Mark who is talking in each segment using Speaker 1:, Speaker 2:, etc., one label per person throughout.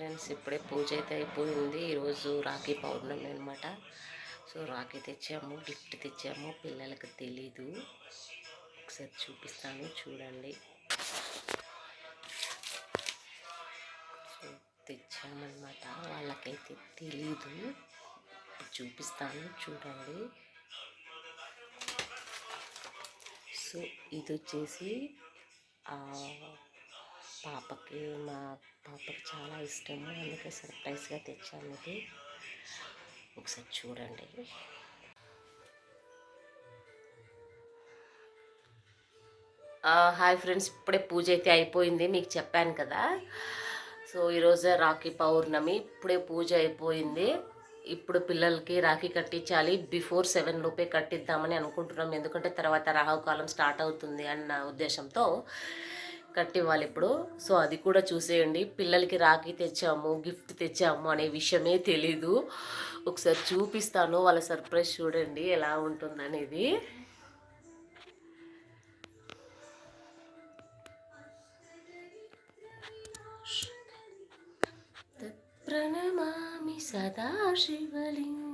Speaker 1: Friends ఇప్పుడే పూజ అయితే అయిపోయింది. ఈరోజు రాఖీ పౌర్ణమి అనమాట సో రాఖీ తెచ్చాము గిఫ్ట్ తెచ్చాము. పిల్లలకు తెలీదు. ఒకసారి చూపిస్తాను చూడండి. సో తెచ్చామన్నమాట. వాళ్ళకైతే తెలీదు. చూపిస్తాను చూడండి. సో ఇది వచ్చేసి పాపకి మా పాపకి చాలా ఇష్టము. అందుకే సర్ప్రైజ్గా తెచ్చాను ఇది. ఒకసారి చూడండి. హాయ్ ఫ్రెండ్స్ ఇప్పుడే పూజ అయితే అయిపోయింది మీకు చెప్పాను కదా. సో ఈరోజు రాఖీ పౌర్ణమి ఇప్పుడే పూజ అయిపోయింది. ఇప్పుడు పిల్లలకి రాఖీ కట్టించాలి బిఫోర్ సెవెన్ లోపే కట్టిద్దామని అనుకుంటున్నాం. ఎందుకంటే తర్వాత రాహుకాలం స్టార్ట్ అవుతుంది అన్న ఉద్దేశంతో. కట్టివ్వాలి ఇప్పుడు. సో అది కూడా చూసేయండి. పిల్లలకి రాఖీ తెచ్చాము గిఫ్ట్ తెచ్చాము అనే విషయమే తెలీదు. ఒకసారి చూపిస్తాను వాళ్ళ సర్ప్రైజ్ చూడండి ఎలా ఉంటుందనేది. ప్రణమామి సదా శివలింగ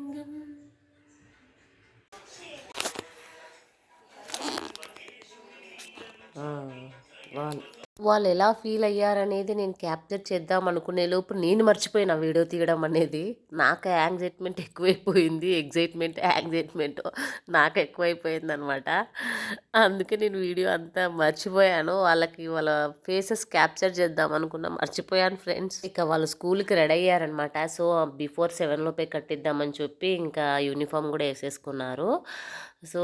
Speaker 1: వాళ్ళు ఎలా ఫీల్ అయ్యారనేది నేను క్యాప్చర్ చేద్దాం అనుకునే లోపు నేను మర్చిపోయిన వీడియో తీయడం అనేది. నాకు యాంగ్జైట్మెంట్ ఎక్కువైపోయింది ఎగ్జైట్మెంట్ యాంగ్జైట్మెంట్ నాకు ఎక్కువైపోయింది అనమాట అందుకే నేను వీడియో అంతా మర్చిపోయాను. వాళ్ళకి వాళ్ళ ఫేసెస్ క్యాప్చర్ చేద్దాం అనుకున్నా. మర్చిపోయాను ఫ్రెండ్స్ ఇక వాళ్ళు స్కూల్కి రెడీ అయ్యారనమాట. సో బిఫోర్ సెవెన్ లోపే కట్టిద్దామని చెప్పి ఇంకా యూనిఫామ్ కూడా వేసేసుకున్నారు. సో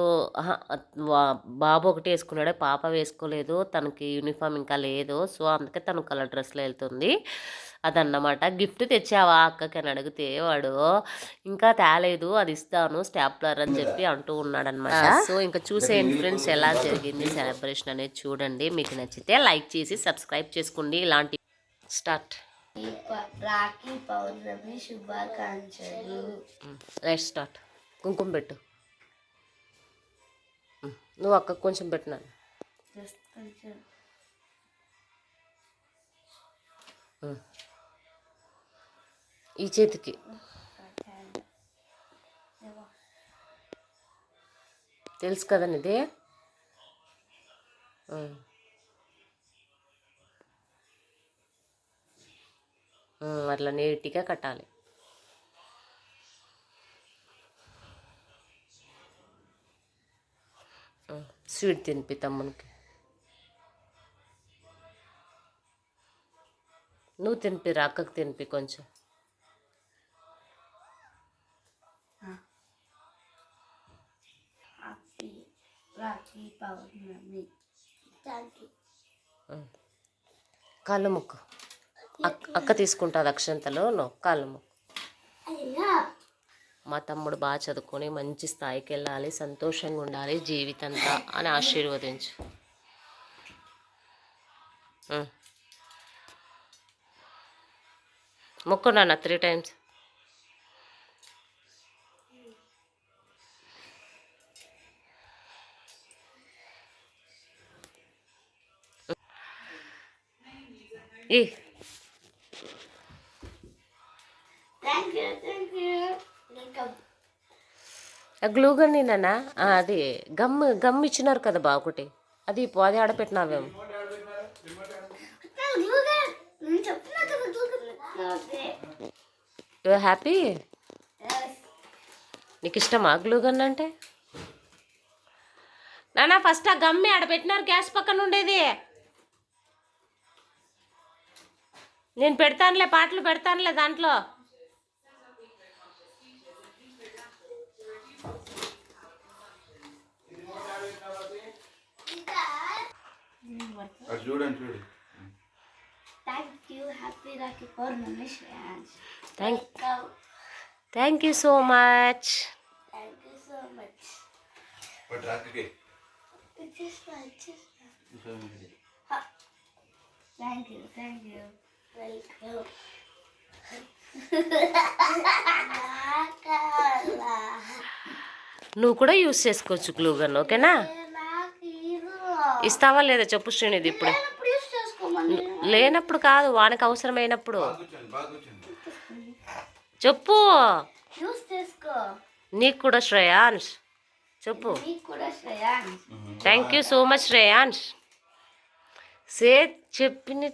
Speaker 1: బాబు ఒకటి వేసుకున్నాడే పాప వేసుకోలేదు తనకి యూనిఫామ్ ఇంకా లేదు సో అందుకే తను కలర్ డ్రెస్లో వెళ్తుంది. అదన్నమాట. గిఫ్ట్ తెచ్చావా అక్కకి అని అడిగితే వాడు ఇంకా తేలేదు అది ఇస్తాను స్టాప్లర్ అని చెప్పి అంటూ ఉన్నాడనమాట సో ఇంకా చూసేయండి ఫ్రెండ్స్ ఎలా జరిగింది సెలబ్రేషన్ అనేది చూడండి. మీకు నచ్చితే లైక్ చేసి సబ్స్క్రైబ్ చేసుకోండి. ఇలాంటి స్టార్ట్.
Speaker 2: రాఖీ పౌర్ణమి శుభాకాంక్షలు.
Speaker 1: Right start. కుంకుమ పెట్టు. నువ్వు అక్కకు కొంచెం
Speaker 2: కొంచెం.
Speaker 1: ఈ చేతికి. తెలుసు కదండి ఇది అట్లా నీట్గా కట్టాలి. స్వీట్ తినిపి తమ్మునికి నువ్వు తినిపి అక్కకు తినిపి కొంచెం. కాళ్ళు ముక్కు. అక్క తీసుకుంటుంది అక్షంతలో నువ్వు కాళ్ళు ముక్కు. మా తమ్ముడు బాగా చదువుకొని మంచి స్థాయికి వెళ్ళాలి సంతోషంగా ఉండాలి జీవితంతా అని ఆశీర్వదించు. ఉం. మొక్కు నాన్న త్రీ టైమ్స్ ఈ. గ్లూగన్ నాన్న అది గమ్ గమ్ ఇచ్చినారు కదా బా ఒకటి అది పో- అది ఆడపెట్టినావేమో. యు హ్యాపీ నీకు ఇష్టమా గ్లూగన్ అంటే? నానా ఫస్ట్ ఆ గమ్మి ఆడ పెట్టినారు గ్యాస్ పక్కన ఉండేది. నేను పెడతానులే పాటలు పెడతానులే దాంట్లో.
Speaker 3: అది చూడండి చూడు
Speaker 2: thank you happy Rakhi Pournami Shreyans
Speaker 1: thank
Speaker 2: welcome
Speaker 1: thank you so much
Speaker 2: thank you so much
Speaker 3: but రాత్రికి
Speaker 2: ఇచ్చేస్తా ఇచ్చేస్తా thank you thank you welcome
Speaker 1: నువ్వు కూడా యూస్ చేసుకోవచ్చు గ్లూగన్ ఓకేనా
Speaker 2: నాకు ఇది
Speaker 1: ఇస్తావా లేదా చెప్పు శ్రీనిధి ఇప్పుడు. లేనప్పుడు కాదు వానికి అవసరమైనప్పుడు. చెప్పు. నీకు కూడా శ్రేయాన్స్. చెప్పు.
Speaker 2: నీకు కూడా Shreyan
Speaker 1: thank you so much Shreyans. Say చెప్పిన